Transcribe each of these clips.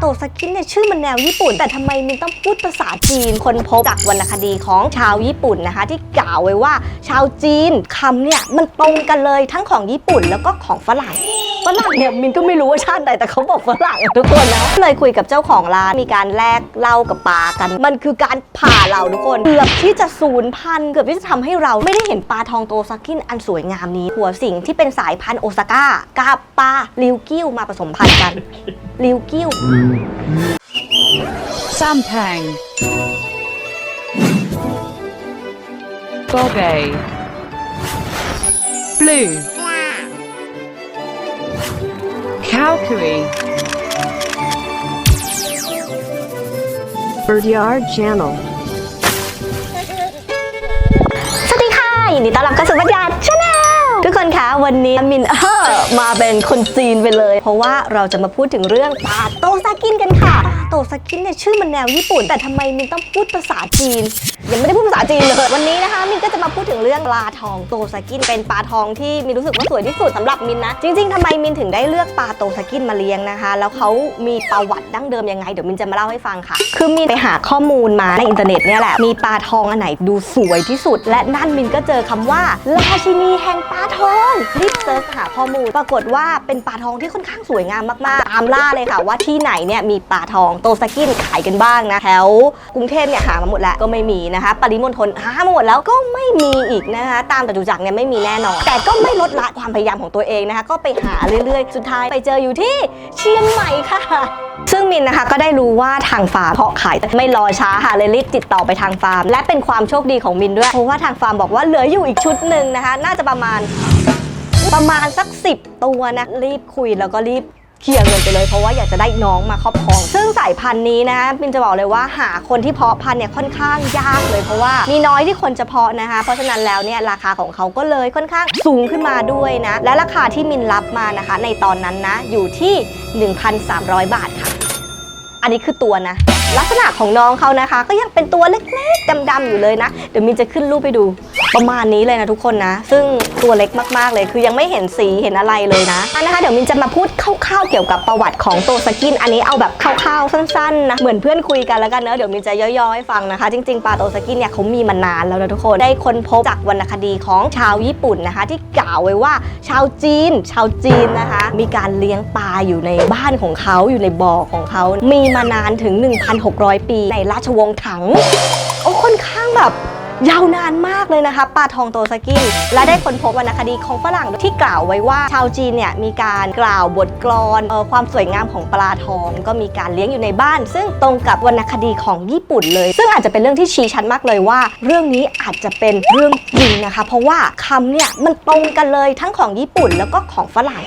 โตสกินเนี่ยชื่อมันแนวญี่ปุ่น แต่ทำไมมินต้องพูดภาษาจีนคนพบจากวรรณคดีของชาวญี่ปุ่นนะคะ ที่กล่าวไว้ว่าชาวจีนคำเนี่ยมันตรงกันเลยทั้งของญี่ปุ่นแล้วก็ของฝรั่งฝรั่งเนี่ยมินก็ไม่รู้ว่าชาติใดแต่เขาบอกฝรั่งทุกคนนะเลยคุยกับเจ้าของร้านมีการแลกเหล้ากับปลากัน มันคือการผ่าเราทุกคนเกือบที่จะสูญพันธุ์เกือบที่จะทำให้เราไม่ได้เห็นปลาทองโตซากินอันสวยงามนี้ หัวสิ่งที่เป็นสายพันธุ์โอซาก้ากับปลาลิวกิ้วมาผสมพันธุ์กันลิวกิ้ว Sampang. Bobe. Blue. Calcary. Birdyard Channel. สวัสดีค่ะ ยินดีต้อนรับเข้าสู่บัญญัติชาแนล ทุกคนคะวันนี้มินเออมาเป็นคนจีนไปเลย เพราะว่าเราจะมาพูดถึงเรื่องปลาโตซากินกันค่ะปลาโตซากินเนี่ยชื่อมันแนวญี่ปุ่น แต่ทำไมมินต้องพูดภาษาจีนยังไม่ได้พูดภาษาจีนเลยวันนี้นะคะมินก็จะมาพูดถึงเรื่องปลาทองโตซากินเป็นปลาทองที่มินรู้สึกว่าสวยที่สุดสำหรับมินนะจริงๆทำไมมินถึงได้เลือกปลาโตซากินมาเลี้ยงนะคะ แล้วเขามีประวัติดั้งเดิมยังไงเดี๋ยวมินจะมาเล่าให้ฟังค่ะ คือมินไปหาข้อมูลมาในอินเทอร์เน็ตเนี่ยแหละมีปลาทองอันไหนดูสวยที่สุด และนั่นมินก็เจอคำว่าราชินีแห่งปลาทองรีบเซิร์ชหาข้อมูล ปรากฏว่าเป็นปลาทองที่ค่อนข้างสวยงามมากๆ ตามล่าเลยค่ะว่าที่ไหนเนี่ยมีปลาทองโตซากินขายกันบ้างนะ แถวกรุงเทพเนี่ยหามาหมดแล้วก็ไม่มีนะคะ ปริมณฑลหามาหมดแล้วก็ไม่มีอีกนะคะ ตามจตุจักรเนี่ยไม่มีแน่นอน แต่ก็ไม่ลดละความพยายามของตัวเองนะคะ ก็ไปหาเรื่อยๆ สุดท้ายไปเจออยู่ที่เชียงใหม่ค่ะ ซึ่งมินนะคะก็ได้รู้ว่าทางฟาร์มเพาะขายไม่รอช้าค่ะเลยรีบติดต่อไปทางฟาร์ม และเป็นความโชคดีของมินด้วย เพราะว่าทางฟาร์มบอกว่าเหลืออยู่อีกชุดหนึ่งนะคะ น่าจะประมาณประมาณสัก 10 ตัวนะรีบคุยแล้วก็รีบ เคลียร์เงินไปเลยเพราะว่าอยากจะได้น้องมาครอบครอง ซึ่งสายพันธุ์นี้นะคะมินจะบอกเลยว่าหาคนที่เพาะพันธุ์เนี่ยค่อนข้างยากเลยเพราะว่ามีน้อยที่คนจะเพาะนะคะ เพราะฉะนั้นแล้วเนี่ยราคาของเขาก็เลยค่อนข้างสูงขึ้นมาด้วยนะ และราคาที่มินรับมานะคะ ในตอนนั้นนะอยู่ที่ 1,300 บาทค่ะ อันนี้คือตัวนะ ลักษณะของน้องเขานะคะ ก็ยังเป็นตัวเล็กๆดำๆอยู่เลยนะ เดี๋ยวมินจะขึ้นรูปไปดู ประมาณนี้เลยนะทุกคนนะ ซึ่งตัวเล็กมากๆเลย คือยังไม่เห็นสีเห็นอะไรเลยนะอันนะคะเดี๋ยวมินจะมาพูดคร่าวๆเกี่ยวกับประวัติของโตสกิน อันนี้เอาแบบคร่าวๆสั้นๆนะเหมือนเพื่อนคุยกันแล้วกันเนอะเดี๋ยวมินจะย่อยๆให้ฟังนะคะ จริงๆปลาโตสกินเนี่ยเขามีมานานแล้วนะทุกคนได้ค้นพบจากวรรณคดีของชาวญี่ปุ่นนะคะ ที่กล่าวไว้ว่าชาวจีน ชาวจีนนะคะ มีการเลี้ยงปลาอยู่ในบ้านของเขาอยู่ในบ่อของเขา มีมานานถึง1,600 ปีในราชวงศ์ถัง โอ้ค่อนข้างแบบยาวนานมากเลยนะคะปลาทองโตซากิและได้ค้นพบวรรณคดีของฝรั่งที่กล่าวไว้ว่า ชาวจีนเนี่ยมีการกล่าวบทกลอนออความสวยงามของปลาทอง ก็มีการเลี้ยงอยู่ในบ้าน ซึ่งตรงกับวรรณคดีของญี่ปุ่นเลย ซึ่งอาจจะเป็นเรื่องที่ชี้ชัดมากเลยว่า เรื่องนี้อาจจะเป็นเรื่องจริงนะคะ เพราะว่าคำเนี่ยมันตรงกันเลยทั้งของญี่ปุ่นแล้วก็ของฝรั่ง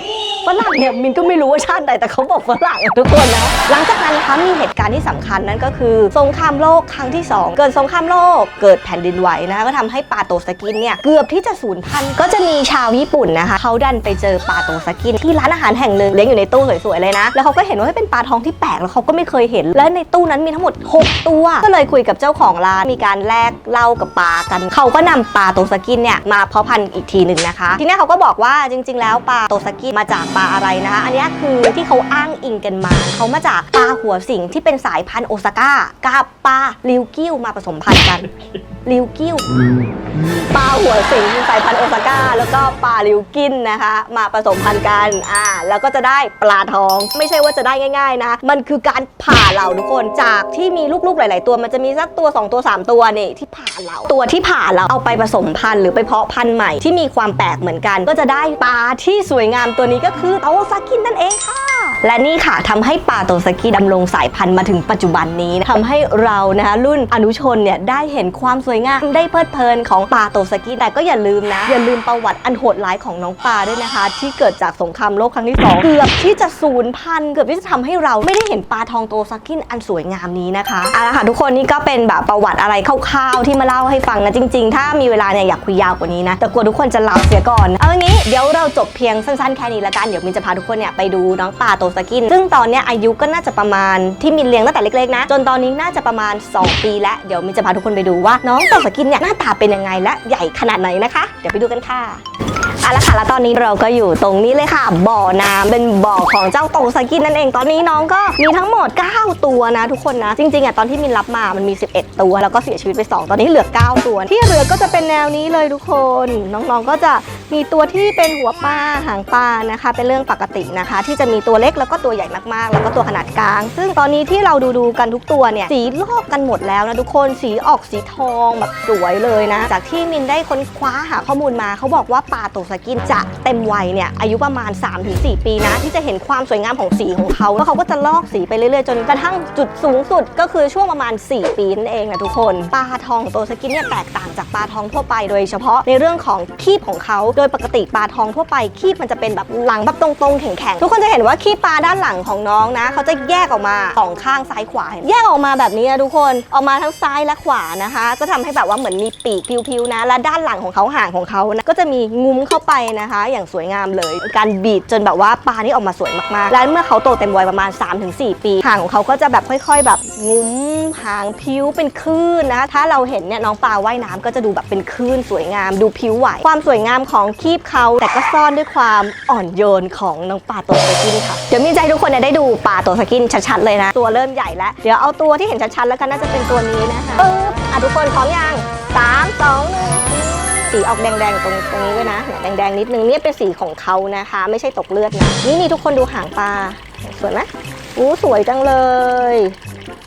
ฝรั่งเนี่ยมินก็ไม่รู้ว่าชาติใดแต่เขาบอกฝรั่งทุกคนนะหลังจากนั้นนะคะมีเหตุการณ์ที่สำคัญนั่นก็คือ สงครามโลกครั้งที่ 2 เกิดสงครามโลกเกิดแผ่นดินไหวนะคะก็ทำให้ปลาโตสกินเนี่ยเกือบที่จะสูญพันธุ์ก็จะมีชาวญี่ปุ่นนะคะเขาดันไปเจอปลาโตสกินที่ร้านอาหารแห่งหนึ่งเลี้ยงอยู่ในตู้สวยๆเลยนะ แล้วเขาก็เห็นว่าเป็นปลาทองที่แปลกแล้วเขาก็ไม่เคยเห็น และในตู้นั้นมีทั้งหมด 6 ตัว ก็เลยคุยกับเจ้าของร้านมีการแลกเหล้ากับปลากัน เขาก็นำปลาโตสกินเนี่ยมาเพาะพันธุ์อีกทีหนึ่งนะคะ ทีนี้เขาก็บอกว่าจริง ๆ แล้วปลาโตสกินมาจากปลาอะไรนะคะ อันนี้คือที่เขาอ้างอิงกันมา เขามาจากปลาหัวสิงที่เป็นสายพันธุ์โอซาก้ากับปลาลิวกิ้วมาผสมพันธุ์กันลิวกิ้วปลาหัวสิงสายพันธุ์โอซาก้า แล้วก็ปลาลิวกินนะคะ มาผสมพันธุ์กันอ่าแล้วก็จะได้ปลาทอง ไม่ใช่ว่าจะได้ง่ายๆนะมันคือการผ่าเหล่าทุกคนจากที่มีลูกๆหลาย ๆ ตัวมันจะมีสักตัว 2 ตัว 3 ตัวนี่ที่ผ่าเหล่าตัวที่ผ่าเราเอาไปผสมพันธุ์หรือไปเพาะพันธุ์ใหม่ที่มีความแปลกเหมือนกัน ก็จะได้ปลาที่สวยงามตัวนี้ก็คือโตซากินนั่นเองค่ะ และนี่ค่ะทำให้ปลาโตซากิดำรงสายพันธุ์มาถึงปัจจุบันนี้ทำให้เรานะคะรุ่นอนุชนเนี่ยได้เห็นความสวยงามได้เพลิดเพลินของปลาโตซากิแต่ก็อย่าลืมนะ อย่าลืมประวัติอันโหดร้ายของน้องปลาด้วยนะคะ ที่เกิดจากสงครามโลกครั้งที่สองเกือบที่จะสูญพันธุ์เกือบที่จะทำให้เราไม่ได้เห็นปลาทองโตซากินอันสวยงามนี้นะคะเอาละค่ะทุกคนนี่ก็เป็นแบบประวัติอะไรคร่าวๆที่มาเล่าให้ฟังนะจริง ๆ ถ้ามีเวลาเนี่ยอยากคุยยาวกว่านี้นะแต่กลัวทุกคนจะหลับเสียก่อนเอางี้เดี๋ยวเราจบเพียงสั้นๆแค่นี้ละกันเดี๋ยวมินจะพาทุกคนเนี่ยไปดูน้องปลาโตสกิน ซึ่งตอนนี้อายุก็น่าจะประมาณที่มินเลี้ยงตั้งแต่เล็กๆนะ จนตอนนี้น่าจะประมาณ 2 ปีแล้ว เดี๋ยวมินจะพาทุกคนไปดูว่าน้องโตสกินเนี่ยหน้าตาเป็นยังไงและใหญ่ขนาดไหนนะคะ เดี๋ยวไปดูกันค่ะเอาละค่ะแล้วตอนนี้เราก็อยู่ตรงนี้เลยค่ะ บ่อน้ำเป็นบ่อของเจ้าโตสกินนั่นเองตอนนี้น้องก็มีทั้งหมด 9 ตัวนะทุกคนนะ จริงๆอะตอนที่มินรับมามันมี 11 ตัวแล้วก็เสียชีวิตไป 2 ตอนนี้เหลือ 9 ตัว ที่เหลือก็จะเป็นแนวนี้เลยทุกคน น้องๆก็จะมีตัวที่เป็นหัวปลาหางปลานะคะ เป็นเรื่องปกตินะคะ ที่จะมีตัวเล็กแล้วก็ตัวใหญ่มากๆ แล้วก็ตัวขนาดกลาง ซึ่งตอนนี้ที่เราดูดูกันทุกตัวเนี่ยสีลอกกันหมดแล้วนะทุกคนสีออกสีทองแบบสวยเลยนะ จากที่มินได้ค้นคว้าหาข้อมูลมาเขาบอกว่าปลาโตสกินจะเต็มวัยเนี่ยอายุประมาณ 3-4 ปีนะ ที่จะเห็นความสวยงามของสีของเขาแล้วเขาก็จะลอกสีไปเรื่อยๆ จนกระทั่งจุดสูงสุดก็คือช่วงประมาณ 4 ปีนั่นเองนะทุกคนปลาทองโตสกินเนี่ยแตกต่างจากปลาทองทั่วไปโดยเฉพาะในเรื่องของคีบของเขาโดยปกติปลาทองทั่วไปคีบมันจะเป็นแบบหลังแบบตรงๆแข็งๆทุกคนจะเห็นว่าคีบปลาด้านหลังของน้องนะ เขาจะแยกออกมาสองข้างซ้ายขวาเห็นแยกออกมาแบบนี้นะทุกคนออกมาทั้งซ้ายและขวานะคะ ก็ทำให้แบบว่าเหมือนมีปีกพิวๆนะ และด้านหลังของเขาหางของเขานะก็จะมีงุ้มเข้าไปนะคะ อย่างสวยงามเลย การบีดจนแบบว่าปลานี่ออกมาสวยมากๆ และเมื่อเขาโตเต็มวัยประมาณ 3-4 ปีหางของเขาก็จะแบบค่อย ๆ แบบงุ้มหางพิ้วเป็นคลื่นนะถ้าเราเห็นเนี่ยน้องปลาว่ายน้ำก็จะดูแบบเป็นคลื่นสวยงาม ดูพิ้วไหวความสวยงามของคีบเขาแต่ก็ซ่อนด้วยความอ่อนโยนของน้องปลาโตสกินค่ะเดี๋ยวมีใจทุกคนเนี่ยได้ดูปลาตัวสกินชัดๆเลยนะ ตัวเริ่มใหญ่แล้ว เดี๋ยวเอาตัวที่เห็นชัดๆแล้วกันน่าจะเป็นตัวนี้นะคะปึ๊บอะทุกคนพร้อมยังสามสองหนึ่งสีออกแดงๆตรงตรงนี้ด้วยนะแดงๆนิดนึงเนี่ยเป็นสีของเขานะคะ ไม่ใช่ตกเลือดนะนี่นี่ทุกคนดูหางปลาสวยไหมอู้สวยจังเลย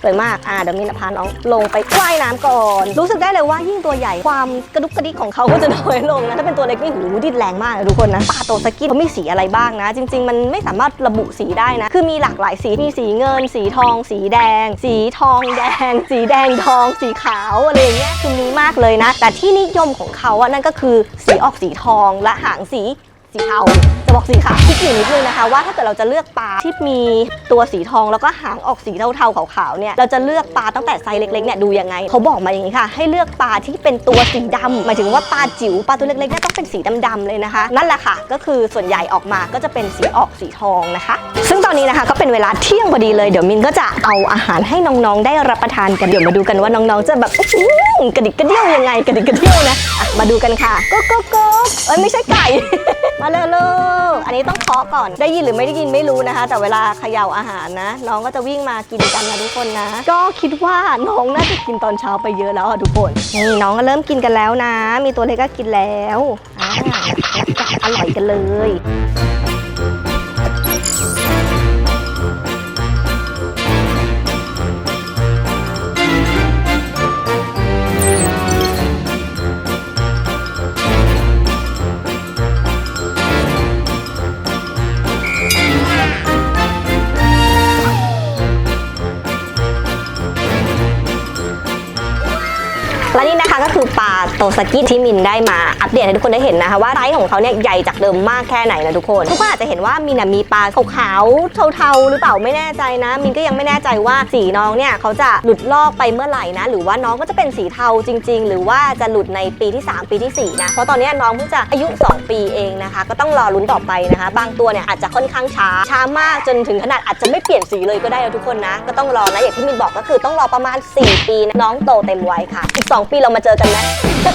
สวยมากอ่าเดี๋ยวมินพาน้องลงไปว่ายน้ำก่อน รู้สึกได้เลยว่ายิ่งตัวใหญ่ความกระดุกกระดิกของเขาก็จะน้อยลงนะถ้าเป็นตัวเล็กนี่หูดิ้นแรงมากนะทุกคนนะปลาโตสกินเขามีสีอะไรบ้างนะ จริง ๆ มันไม่สามารถระบุสีได้นะ คือมีหลากหลายสีมีสีเงิน สีทอง สีแดง สีทองแดง สีแดงทอง สีขาวอะไรอย่างเงี้ยคือมีมากเลยนะ แต่ที่นิยมของเขาอะนั่นก็คือสีออกสีทองและหางสีสีเทา บอกสีขาวคิดอยู่นิดนึงนะคะว่าถ้าเกิดเราจะเลือกปลาที่มีตัวสีทองแล้วก็หางออกสีเทาๆขาวๆเนี่ยเราจะเลือกปลาตั้งแต่ไซส์เล็กๆเนี่ยดูยังไงเขาบอกมาอย่างนี้ค่ะ ให้เลือกปลาที่เป็นตัวสีดำหมายถึงว่าปลาจิ๋วปลาตัวเล็กๆเนี่ยต้องเป็นสีดำๆเลยนะคะ นั่นแหละค่ะก็คือส่วนใหญ่ออกมาก็จะเป็นสีออกสีทองนะคะ ซึ่งตอนนี้นะคะก็เป็นเวลาเที่ยงพอดีเลยเดี๋ยวมินก็จะเอาอาหารให้น้องๆ ได้รับประทานกันเดี๋ยวมาดูกันว่าน้องๆจะแบบกระดิกกระเดี่ยวยังไงกระดิกกระเดี่ยวนะมาดูกันค่ะก็ก็ก็เอ้ยไม่ใช่ไก่ มาเลยลูกอันนี้ต้องเคาะก่อน ได้ยินหรือไม่ได้ยินไม่รู้นะคะ แต่เวลาเขย่าอาหารนะ น้องก็จะวิ่งมากินกันนะทุกคนนะ ก็คิดว่าน้องน่าจะกินตอนเช้าไปเยอะแล้วอะทุกคนนี่น้องก็เริ่มกินกันแล้วนะ มีตัวเล็กก็กินแล้วอ่าอร่อยกันเลย โตสกิที่มินได้มาอัปเดตให้ทุกคนได้เห็นนะคะว่าไซส์ของเขาเนี่ยใหญ่จากเดิมมากแค่ไหนนะทุกคน ทุกคนอาจจะเห็นว่ามินนะมีปลาขาวๆเทาๆ หรือเปล่าไม่แน่ใจนะ มินก็ยังไม่แน่ใจว่าสีน้องเนี่ยเขาจะหลุดลอกไปเมื่อไหร่นะ หรือว่าน้องก็จะเป็นสีเทาจริง ๆ หรือว่าจะหลุดในปีที่ 3 ปีทีสี่ 4 นะ เพราะตอนนี้น้องเพิ่งจะอายุ 2 ปีเองนะคะ ก็ต้องรอลุ้นต่อไปนะคะ บางตัวเนี่ยอาจจะค่อนข้างช้าช้ามากจนถึงขนาดอาจจะไม่เปลี่ยนสีเลยก็ได้นะทุกคนนะ ก็ต้องรอนะอย่างที่มินบอกก็คือต้องรอประมาณ 4 ปีนะน้องโตเต็มวัยค่ะอีก2ปีเรามาเจอกันไหม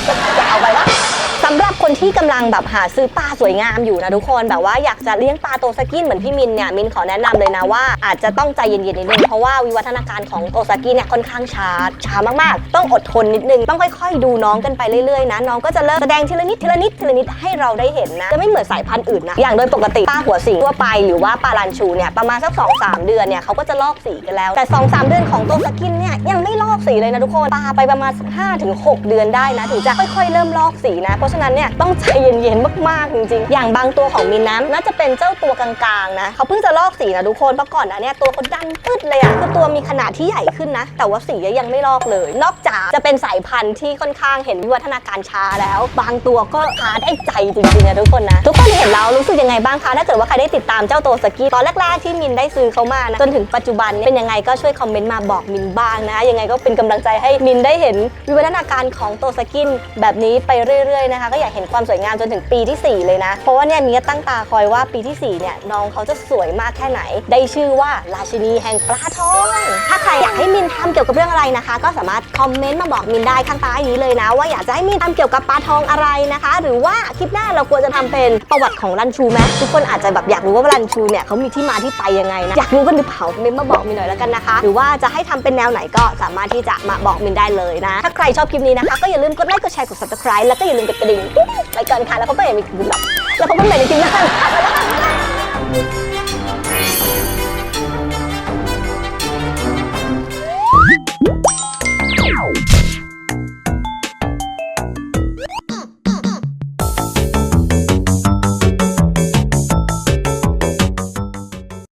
จะเอาไปวะสำหรับคนที่กำลังแบบหาซื้อปลาสวยงามอยู่นะทุกคนแบบว่าอยากจะเลี้ยงปลาโตสกินเหมือนพี่มินเนี่ยมินขอแนะนำเลยนะว่าอาจจะต้องใจเย็นๆนิดนึงเพราะว่าวิวัฒนาการของโตสกินเนี่ยค่อนข้างช้าช้ามากๆ ต้องอดทนนิดนึงต้องค่อยๆ ดูน้องกันไปเรื่อยๆนะน้องก็จะเริ่มแสดงทีละนิดทีละนิดทีละนิดให้เราได้เห็นนะจะไม่เหมือนสายพันธุ์อื่นนะอย่างโดยปกติปลาหัวสิงทั่วไปหรือว่าปลาลันชูเนี่ยประมาณสัก2อสเดือนเนี่ยเขาก็จะลอกสีกันแล้ว แต่2อสเดือนของโตสกินเนี่ยยังไม่ลอกสีเลยนะทุกคนปลาไปประมาณ5-6 เดือนได้นะถึงจะค่อยๆเริ่มลอกสีนะเพราะฉะนั้นเนี่ยต้องใจเย็นๆมากๆจริงๆ อย่างบางตัวของมินน้ำน่าจะเป็นเจ้าตัวกลางๆนะเขาเพิ่งจะลอกสีนะทุกคนเพราะก่อนนะเนี่ยตัวเขาดำปึ๊ดเลยอะคือตัวมีขนาดที่ใหญ่ขึ้นนะ แต่ว่าสียังไม่ลอกเลย นอกจากจะเป็นสายพันธุ์ที่ค่อนข้างเห็นวิวัฒนาการช้าแล้ว บางตัวก็ช้าได้ใจจริงๆนะทุกคนนะทุกคนเห็นแล้วรู้สึกยังไงบ้างคะถ้าเกิดว่าใครได้ติดตามเจ้าตัวสกีตอนแรกๆที่มินได้ซื้อเขามานะจนถึงปัจจุบันเนเป็นยังไงก็ช่วยคอมเมนต์มาบอกมินบ้างนะ ยังไงก็เป็นกำลังใจให้มินได้เห็นวิวัฒนาการของตัวสกินแบบนี้ไปเรื่อยๆนะคะก็อยากเห็นความสวยงามจนถึงปีที่ 4 เลยนะ เพราะว่าเนี่ยมีตั้งตาคอยว่าปีที่ 4 เนี่ยน้องเขาจะสวยมากแค่ไหน ได้ชื่อว่าราชินีแห่งปลาทอง ถ้าใครอยากให้มินทำเกี่ยวกับเรื่องอะไรนะคะ ก็สามารถคอมเมนต์มาบอกมินได้ข้างใต้นี้เลยนะ ว่าอยากจะให้มินทำเกี่ยวกับปลาทองอะไรนะคะ หรือว่าคลิปหน้าเราควรจะทำเป็นประวัติของรันชูไหมทุกคนอาจจะแบบอยากรู้ว่ารันชูเนี่ยเขามีที่มาที่ไปยังไงนะอยากรู้กันหรือเปล่าเมนมาบอกมินหน่อยแล้วกันนะคะ หรือว่าจะให้ทำเป็นแนวไหนก็สามารถที่จะมาบอกมินได้เลยนะ ถ้าใครชอบคลิปนี้นะคะก็อย่าลืมกดไลค์กดแชร์กด subscribe แล้วก็อย่าลืมกดกระดิ่งไปก่อนค่ะแล้วพบกันใหม่ในคลิปหน้าแล้วพบกันใหม่ในคลิปหน้านะคะ